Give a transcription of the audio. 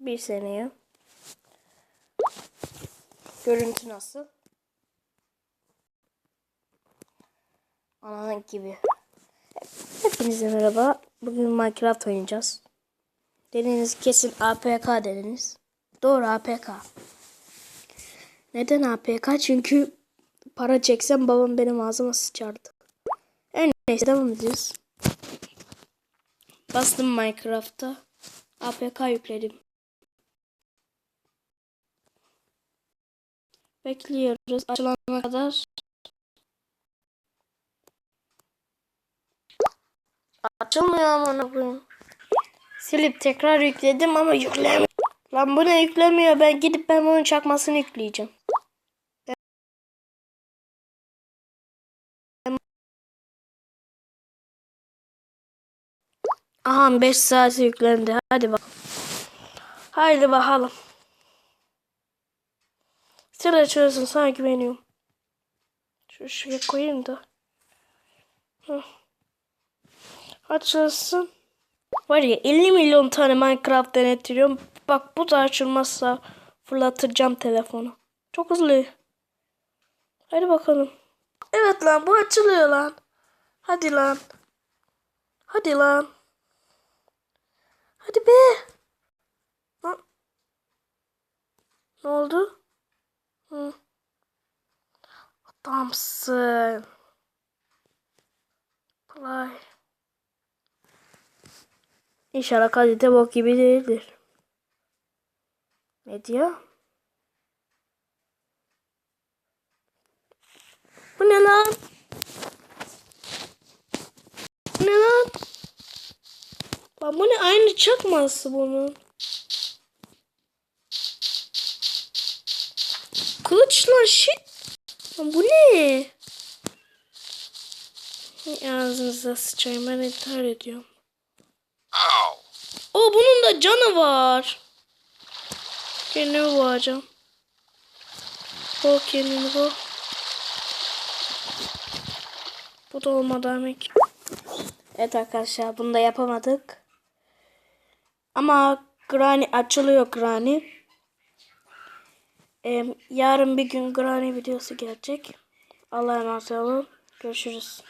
Bir seneye. Görüntü nasıl? Ananın gibi. Hepinize merhaba. Bugün Minecraft oynayacağız. Dediniz kesin APK dediniz. Doğru APK. Neden APK? Çünkü para çeksem babam benim ağzıma sıçardı. En neyse devam ediyoruz. Bastım Minecraft'a. APK yükledim. Bekliyoruz açılana kadar. Açılmıyor amına koyayım. Silip tekrar yükledim ama yüklemiyor. Lan bu ne yüklemiyor? Ben gidip ben bunun çakmasını yükleyeceğim. Aha 5 saat yüklendi. Hadi bak. Haydi bakalım. Sen açıyorsun sana güveniyorum. Şu şuraya koyayım da. Hı. Açılsın. Var ya 50 milyon tane Minecraft denettiriyorum. Bak bu da açılmazsa fırlatacağım telefonu. Çok hızlı. Hadi bakalım. Evet lan bu açılıyor lan. Hadi lan. Hadi lan. Hadi be. Lan. Ne oldu? Hı. Adamsın. Play. İnşallah kalite bok gibi değildir. Ne diyor? Bu ne lan? Bu ne lan? Lan bu ne aynı çakması bunun. Kılıç lan shit. Bu ne? Ağzınıza sıçayım ben intihar ediyorum. O bunun da canı var. Kendimi boğacağım. Boğ kendini boğ. Bu da olmadı demek. Evet arkadaşlar bunu da yapamadık. Ama Granny açılıyor Granny. Ee, yarın bir gün Granny videosu gelecek. Allah'a emanet olun. Görüşürüz.